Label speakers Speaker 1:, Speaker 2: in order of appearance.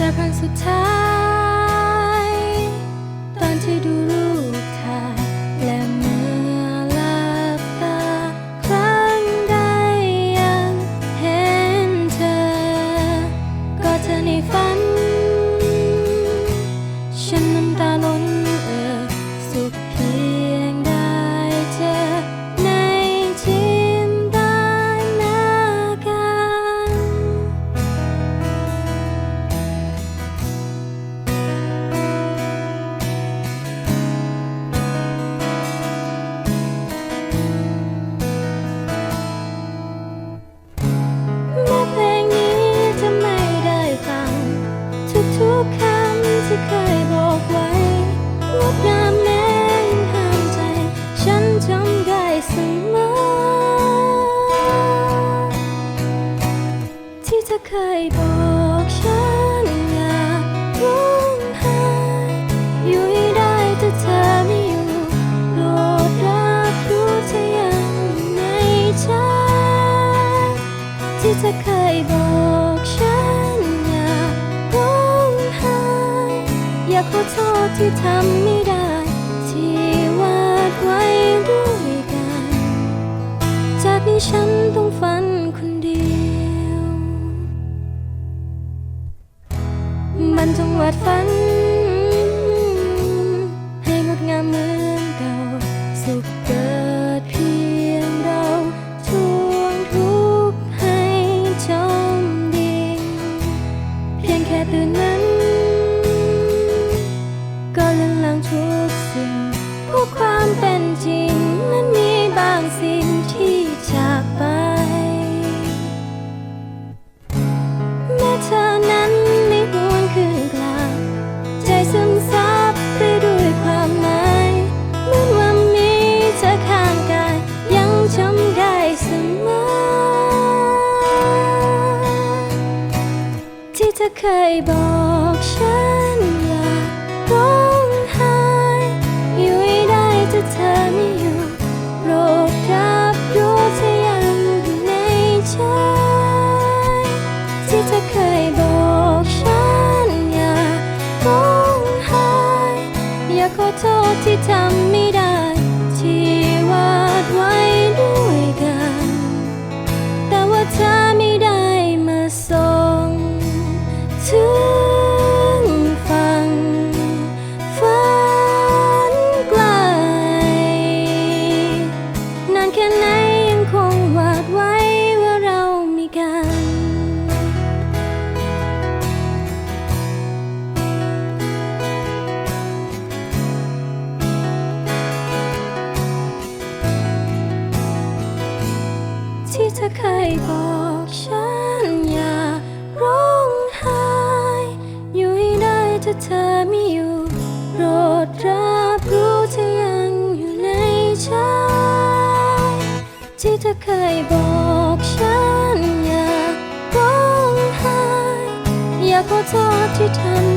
Speaker 1: เจอครั้งสุดท้าย จำได้เสมอ ที่เธอเคยบอกฉันอย่าร้องไห้อยู่ได้แต่เธอไม่อยู่โปรดรับรู้เธอยังในใจ ที่เธอเคยบอกฉันอย่าร้องไห้อยากขอโทษที่ทำไม่ได้ ฉันต้องฝันคนเดียวมันจงวาดฝัน ให้งดงามเหมือนเก่า สุขเกิดเพียงเราทวงทุกข์ให้จมดิ่งเพียงแค่ตื่นนั้น ก็เลือนลางทุกสิ่งพราะความเป็นจริง อเคยบอกฉันอย่าร้องไห้อยู่ให้ได้แต่เธอไม่อยู่โปรดรับรู้เธอยังอยู่ในใจที่เธอเคยบอกฉันอย่าร้องไห้ อยากขอโทษที่ทำไม่ได้ ที่เธอเคยบอกฉันอย่าร้องไห้ อยู่ให้ได้ถ้าเธอไม่อยู่โปรดรับรู้เธอยังอยู่ในใจที่เธอเคยบอกฉันอย่าร้องไห้ อยากขอโทษที่ทำ